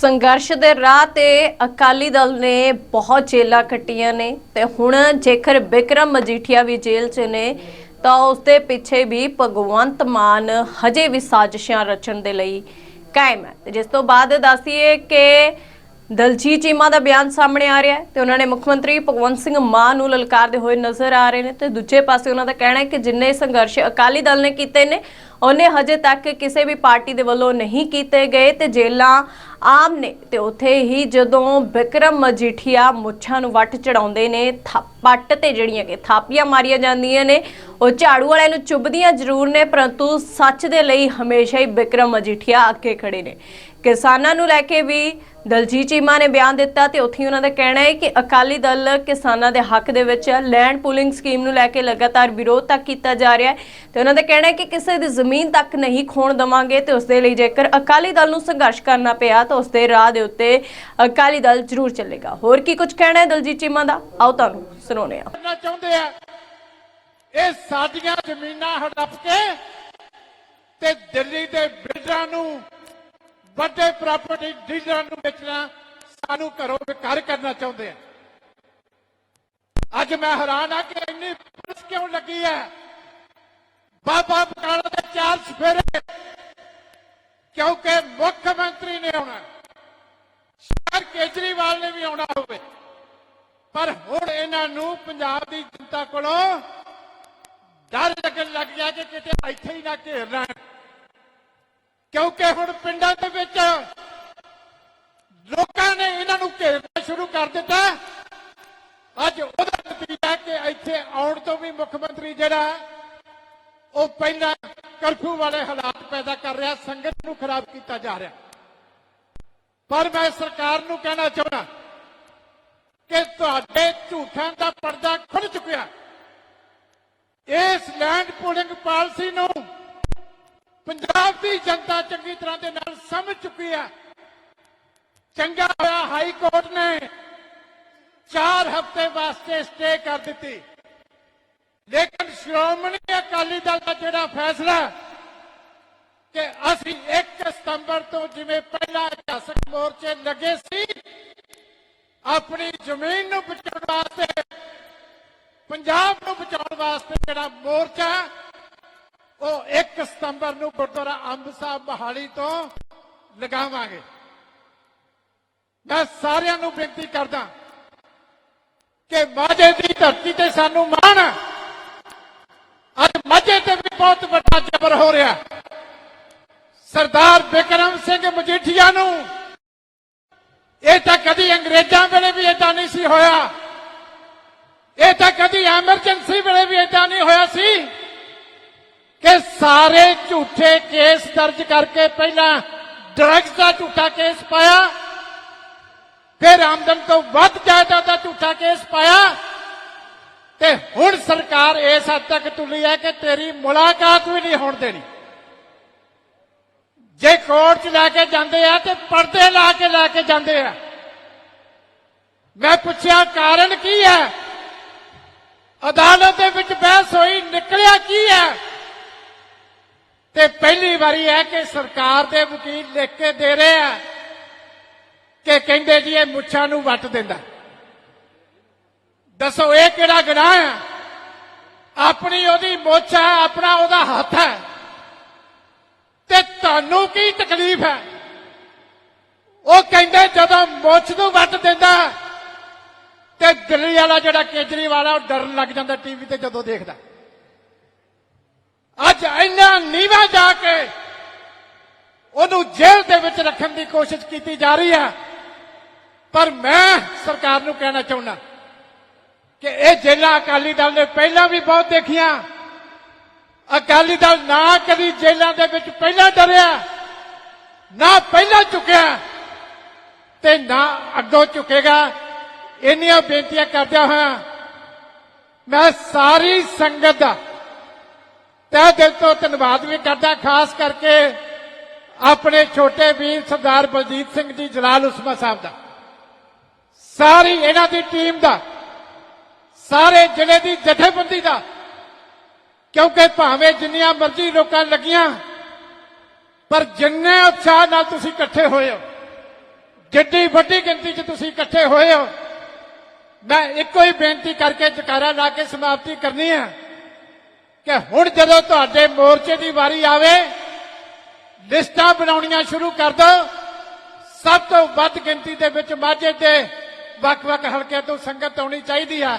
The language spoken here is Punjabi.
ਸੰਘਰਸ਼ ਦੇ ਰਾਹ ਤੇ ਅਕਾਲੀ ਦਲ ਨੇ ਬਹੁਤ ਜੇਲਾਂ ਕੱਟੀਆਂ ਨੇ ਤੇ ਹੁਣ ਜੇਕਰ ਬਿਕਰਮ ਮਜੀਠੀਆ ਵੀ ਜੇਲ੍ਹ 'ਚ ਨੇ, ਤਾਂ ਉਸ ਦੇ ਪਿੱਛੇ ਵੀ ਭਗਵੰਤ ਮਾਨ ਹਜੇ ਵੀ ਸਾਜ਼ਿਸ਼ਾਂ ਰਚਣ ਦੇ ਲਈ ਕਾਇਮ ਹੈ। ਜਿਸ ਤੋਂ ਬਾਅਦ ਦੱਸੀਏ ਕਿ ਦਲਜੀਤ ਚੀਮਾ ਦਾ ਬਿਆਨ ਸਾਹਮਣੇ ਆ ਰਿਹਾ ਹੈ ਤੇ ਉਹਨਾਂ ਨੇ ਮੁੱਖ ਮੰਤਰੀ ਭਗਵੰਤ ਸਿੰਘ ਮਾਨ ਨੂੰ ਲਲਕਾਰਦੇ ਹੋਏ ਨਜ਼ਰ ਆ ਰਹੇ ਨੇ ਤੇ ਦੂਜੇ ਪਾਸੇ ਉਹਨਾਂ ਦਾ ਕਹਿਣਾ ਹੈ ਕਿ ਜਿੰਨੇ ਸੰਘਰਸ਼ ਅਕਾਲੀ ਦਲ ਨੇ ਕੀਤੇ ਨੇ, ਉਹਨੇ ਹਜੇ ਤੱਕ ਕਿਸੇ ਵੀ ਪਾਰਟੀ ਦੇ ਵੱਲੋਂ ਨਹੀਂ ਕੀਤੇ ਗਏ ਤੇ ਜੇਲਾਂ ਆਮ ਨੇ ਤੇ ਉੱਥੇ ਹੀ ਜਦੋਂ ਬਿਕਰਮ ਮਜੀਠੀਆ ਮੁੱਛਾਂ ਨੂੰ ਵੱਟ ਚੜਾਉਂਦੇ ਨੇ, ਥ- ਪੱਟ ਤੇ ਜਿਹੜੀਆਂ ਕਿ ਥਾਪੀਆਂ ਮਾਰੀਆਂ ਜਾਂਦੀਆਂ ਨੇ, ਉਹ ਝਾੜੂ ਵਾਲਿਆਂ ਨੂੰ ਚੁੱਭਦੀਆਂ ਜ਼ਰੂਰ ਨੇ, ਪਰੰਤੂ ਸੱਚ ਦੇ ਲਈ ਹਮੇਸ਼ਾ ਹੀ ਬਿਕਰਮ ਮਜੀਠੀਆ ਅੱਗੇ ਖੜੇ ਨੇ। ਕਿਸਾਨਾਂ ਨੂੰ ਲੈ ਕੇ ਵੀ ਦਲਜੀਤ ਚੀਮਾ ਨੇ ਬਿਆਨ ਦਿੱਤਾ ਤੇ ਉੱਥੇ ਉਹਨਾਂ ਦਾ ਕਹਿਣਾ ਹੈ ਕਿ ਅਕਾਲੀ ਦਲ ਕਿਸਾਨਾਂ ਦੇ ਹੱਕ ਦੇ ਵਿੱਚ ਲੈਂਡ ਪੂਲਿੰਗ ਸਕੀਮ ਨੂੰ ਲੈ ਕੇ ਲਗਾਤਾਰ ਵਿਰੋਧ ਤੱਕ ਕੀਤਾ ਜਾ ਰਿਹਾ ਹੈ ਤੇ ਉਹਨਾਂ ਦਾ ਕਹਿਣਾ ਹੈ ਕਿ ਕਿਸੇ ਦੀ ਜ਼ਮੀਨ ਤੱਕ ਨਹੀਂ ਖੋਣ ਦਵਾਂਗੇ ਤੇ ਉਸ ਦੇ ਲਈ ਜੇਕਰ ਅਕਾਲੀ ਦਲ ਨੂੰ ਸੰਘਰਸ਼ ਕਰਨਾ ਪਿਆ ਤਾਂ ਉਸ ਦੇ ਰਾਹ ਦੇ ਉੱਤੇ ਅਕਾਲੀ ਦਲ ਜ਼ਰੂਰ ਚੱਲੇਗਾ। ਹੋਰ ਕੀ ਕੁਝ ਕਹਿਣਾ ਹੈ ਦਲਜੀਤ ਚੀਮਾ ਦਾ? ਆਓ ਤੁਹਾਨੂੰ ਸੁਣਾਉਂਦੇ ਹਾਂ। ਚਾਹੁੰਦੇ ਆ। ਇਹ ਸਾਡੀਆਂ ਜ਼ਮੀਨਾਂ ਹੜਪ ਕੇ ਤੇ ਦਿੱਲੀ ਦੇ ਵੱਡੇ ਪ੍ਰਾਪਰਟੀ ਡੀਲਰਾਂ ਨੂੰ ਵੇਚਣਾ, ਸਾਨੂੰ ਘਰੋਂ ਬੇਕਾਰ ਕਰਨਾ ਚਾਹੁੰਦੇ ਆ। ਅੱਜ ਮੈਂ ਹੈਰਾਨ ਆ ਕਿ ਇੰਨੀ ਪੁਲਿਸ ਕਿਉਂ ਲੱਗੀ ਹੈ? ਬਾਬਾ ਬਕਾਲਾ ਦੇ ਚਾਰ ਸਫੇਰੇ। ਕਿਉਂਕਿ ਮੁੱਖ ਮੰਤਰੀ ਨੇ ਆਉਣਾ, ਸ਼ਹਿਰ ਕੇਜਰੀਵਾਲ ਨੇ ਵੀ ਆਉਣਾ ਹੋਵੇ। ਪਰ ਹੁਣ ਇਹਨਾਂ ਨੂੰ ਪੰਜਾਬ ਦੀ ਜਨਤਾ ਕੋਲੋਂ ਡਰ ਲੱਗਣ ਲੱਗ ਗਿਆ ਕਿ ਕਿਤੇ ਇੱਥੇ ਹੀ ਨਾ ਘੇਰ ਲੈਣ। ਕਿਉਂਕਿ ਹੁਣ ਪਿੰਡਾਂ ਦੇ ਵਿੱਚ ਲੋਕਾਂ ਨੇ ਇਹਨਾਂ ਨੂੰ ਘੇਰਨਾ ਸ਼ੁਰੂ ਕਰ ਦਿੱਤਾ। ਅੱਜ ਉਹਦਾ ਨਤੀਜਾ ਕਿ ਇੱਥੇ ਆਉਣ ਤੋਂ ਵੀ ਮੁੱਖ ਮੰਤਰੀ ਜਿਹੜਾ ਉਹ ਪਹਿਲਾਂ ਕਰਫਿਊ ਵਾਲੇ ਹਾਲਾਤ ਪੈਦਾ ਕਰ ਰਿਹਾ, ਸੰਗਤ ਨੂੰ ਖਰਾਬ ਕੀਤਾ ਜਾ ਰਿਹਾ। ਪਰ ਮੈਂ ਸਰਕਾਰ ਨੂੰ ਕਹਿਣਾ ਚਾਹੁੰਦਾ ਕਿ ਤੁਹਾਡੇ ਝੂਠਾਂ ਦਾ ਪਰਦਾ ਖੁੱਲ ਚੁੱਕਿਆ। ਇਸ ਲੈਂਡ ਪੂਲਿੰਗ ਪਾਲਿਸੀ ਨੂੰ ਪੰਜਾਬ ਦੀ ਜਨਤਾ ਚੰਗੀ ਤਰ੍ਹਾਂ ਦੇ ਨਾਲ ਸਮਝ ਚੁੱਕੀ ਹੈ। ਚੰਗਾ ਹੋਇਆ ਹਾਈ ਕੋਰਟ ਨੇ 4 ਹਫ਼ਤੇ ਵਾਸਤੇ ਸਟੇ ਕਰ ਦਿੱਤੀ। ਲੇਕਿਨ ਸ਼੍ਰੋਮਣੀ ਅਕਾਲੀ ਦਲ ਦਾ ਜਿਹੜਾ ਫੈਸਲਾ ਕਿ ਅਸੀਂ 1 ਸਤੰਬਰ ਤੋਂ ਜਿਵੇਂ ਪਹਿਲਾ ਇਤਿਹਾਸਕ ਮੋਰਚੇ ਲੱਗੇ ਸੀ, ਆਪਣੀ ਜ਼ਮੀਨ ਨੂੰ ਬਚਾਉਣ ਵਾਸਤੇ, ਪੰਜਾਬ ਨੂੰ ਬਚਾਉਣ ਵਾਸਤੇ ਜਿਹੜਾ ਮੋਰਚਾ ਉਹ 1 ਸਤੰਬਰ ਨੂੰ ਗੁਰਦੁਆਰਾ ਅੰਬ ਸਾਹਿਬ ਮਹਾਲੀ ਤੋਂ ਲਗਾਵਾਂਗੇ। ਮੈਂ ਸਾਰਿਆਂ ਨੂੰ ਬੇਨਤੀ ਕਰਦਾ ਕਿ ਮਾਝੇ ਦੀ ਧਰਤੀ ਤੇ ਸਾਨੂੰ ਮਾਣ ਅੱਜ ਮਾਝੇ ਤੇ ਵੀ ਬਹੁਤ ਵੱਡਾ ਜ਼ਬਰ ਹੋ ਰਿਹਾ ਸਰਦਾਰ ਬਿਕਰਮ ਸਿੰਘ ਮਜੀਠੀਆ ਨੂੰ ਇਹ ਤਾਂ ਕਦੀ ਅੰਗਰੇਜ਼ਾਂ ਵੇਲੇ ਵੀ ਇਦਾਂ ਨਹੀਂ ਸੀ ਹੋਇਆ। ਇਹ ਤਾਂ ਕਦੀ ਐਮਰਜੈਂਸੀ ਵੇਲੇ ਵੀ ਇਦਾਂ ਨਹੀਂ ਹੋਇਆ ਸੀ। ਕਿ ਸਾਰੇ ਝੂਠੇ ਕੇਸ ਦਰਜ ਕਰਕੇ ਪਹਿਲਾਂ ਡਰੱਗਸ ਦਾ ਝੂਠਾ ਕੇਸ ਪਾਇਆ, ਫਿਰ ਆਮਦਨ ਤੋਂ ਵੱਧ ਜਾਇਦਾਦ ਦਾ ਝੂਠਾ ਕੇਸ ਪਾਇਆ, ਤੇ ਹੁਣ ਸਰਕਾਰ ਇਸ ਹੱਦ ਤੱਕ ਤੁਲੀ ਹੈ ਕਿ ਤੇਰੀ ਮੁਲਾਕਾਤ ਵੀ ਨਹੀਂ ਹੋਣ ਦੇਣੀ। ਜੇ ਕੋਰਟ 'ਚ ਲੈ ਕੇ ਜਾਂਦੇ ਆ ਤੇ ਪਰਦੇ ਲਾ ਕੇ ਲੈ ਕੇ ਜਾਂਦੇ ਆ। ਮੈਂ ਪੁੱਛਿਆ, ਕਾਰਨ ਕੀ ਹੈ? ਅਦਾਲਤ ਦੇ ਵਿੱਚ ਬਹਿਸ ਹੋਈ, ਨਿਕਲਿਆ ਕੀ ਹੈ? ਤੇ ਪਹਿਲੀ ਵਾਰੀ ਹੈ ਕਿ ਸਰਕਾਰ ਦੇ ਵਕੀਲ ਲਿਖ ਕੇ ਦੇ ਰਹੇ ਆ ਕਿ ਕਹਿੰਦੇ ਜੀ ਇਹ ਮੁੱਛਾਂ ਨੂੰ ਵੱਟ ਦਿੰਦਾ। ਦੱਸੋ ਇਹ ਕਿਹੜਾ ਗੁਨਾਹ ਹੈ ਆਪਣੀ ਉਹਦੀ ਮੁੱਛ ਹੈ, ਆਪਣਾ ਉਹਦਾ ਹੱਥ ਹੈ। ਤੇ ਤੁਹਾਨੂੰ ਕੀ ਤਕਲੀਫ ਹੈ? ਉਹ ਕਹਿੰਦੇ ਜਦੋਂ ਮੁੱਛ ਨੂੰ ਵੱਟ ਦਿੰਦਾ, ਤੇ ਦਿੱਲੀ ਵਾਲਾ ਜਿਹੜਾ ਕੇਜਰੀਵਾਲ ਆ, ਉਹ ਡਰਨ ਲੱਗ ਜਾਂਦਾ ਟੀਵੀ ਤੇ ਜਦੋਂ ਦੇਖਦਾ। ਅੱਜ ਇੰਨਾ ਨੀਵਾ ਜਾ ਕੇ ਉਹਨੂੰ ਜੇਲ੍ਹ ਦੇ ਵਿੱਚ ਰੱਖਣ ਦੀ ਕੋਸ਼ਿਸ਼ ਕੀਤੀ ਜਾ ਰਹੀ ਹੈ। ਪਰ ਮੈਂ ਸਰਕਾਰ ਨੂੰ ਕਹਿਣਾ ਚਾਹੁੰਦਾ ਕਿ ਇਹ ਜੇਲਾਂ ਅਕਾਲੀ ਦਲ ਨੇ ਪਹਿਲਾਂ ਵੀ ਬਹੁਤ ਦੇਖੀਆਂ। ਅਕਾਲੀ ਦਲ ਨਾ ਕਦੀ ਜੇਲਾਂ ਦੇ ਵਿੱਚ ਪਹਿਲਾਂ ਡਰਿਆ, ਨਾ ਪਹਿਲਾਂ ਝੁਕਿਆ ਤੇ ਨਾ ਅੱਗੋਂ ਝੁਕੇਗਾ। ਇੰਨੀਆਂ ਬੇਨਤੀਆਂ ਕਰਦਿਆਂ ਹੋਇਆ ਮੈਂ ਸਾਰੀ ਸੰਗਤ ਦਾ ਤਹਿ ਦਿਲ ਤੋਂ ਧੰਨਵਾਦ ਵੀ ਕਰਦਾ, ਖਾਸ ਕਰਕੇ ਆਪਣੇ ਛੋਟੇ ਵੀਰ ਸਰਦਾਰ ਬਲਜੀਤ ਸਿੰਘ ਜੀ, ਜਲਾਲ ਉਸਮਾ ਸਾਹਿਬ ਦਾ। ਸਾਰੀ ਇਹਨਾਂ ਦੀ ਟੀਮ ਦਾ, ਸਾਰੇ ਜ਼ਿਲ੍ਹੇ ਦੀ ਜਥੇਬੰਦੀ ਦਾ, ਕਿਉਂਕਿ ਭਾਵੇਂ ਜਿੰਨੀਆਂ ਮਰਜ਼ੀ ਲੋਕਾਂ ਲੱਗੀਆਂ, ਪਰ ਜਿੰਨੇ ਉਤਸ਼ਾਹ ਨਾਲ ਤੁਸੀਂ ਇਕੱਠੇ ਹੋਏ ਹੋ, ਜਿੱਡੀ ਵੱਡੀ ਗਿਣਤੀ 'ਚ ਤੁਸੀਂ ਇਕੱਠੇ ਹੋਏ ਹੋ, ਮੈਂ ਇੱਕੋ ਹੀ ਬੇਨਤੀ ਕਰਕੇ ਜਕਾਰਾ ਲਾ ਕੇ ਸਮਾਪਤੀ ਕਰਨੀ ਹੈ। ਕਿ ਹੁਣ ਜਦੋਂ ਤੁਹਾਡੇ ਮੋਰਚੇ ਦੀ ਵਾਰੀ ਆਵੇ, ਲਿਸਟਾਂ ਬਣਾਉਣੀਆਂ ਸ਼ੁਰੂ ਕਰ ਦਿਓ ਸਭ ਤੋਂ ਵੱਧ ਗਿਣਤੀ ਦੇ ਵਿੱਚ ਮਾਝੇ ਦੇ ਵੱਖ-ਵੱਖ ਹਲਕਿਆਂ ਤੋਂ ਸੰਗਤ ਆਉਣੀ ਚਾਹੀਦੀ ਹੈ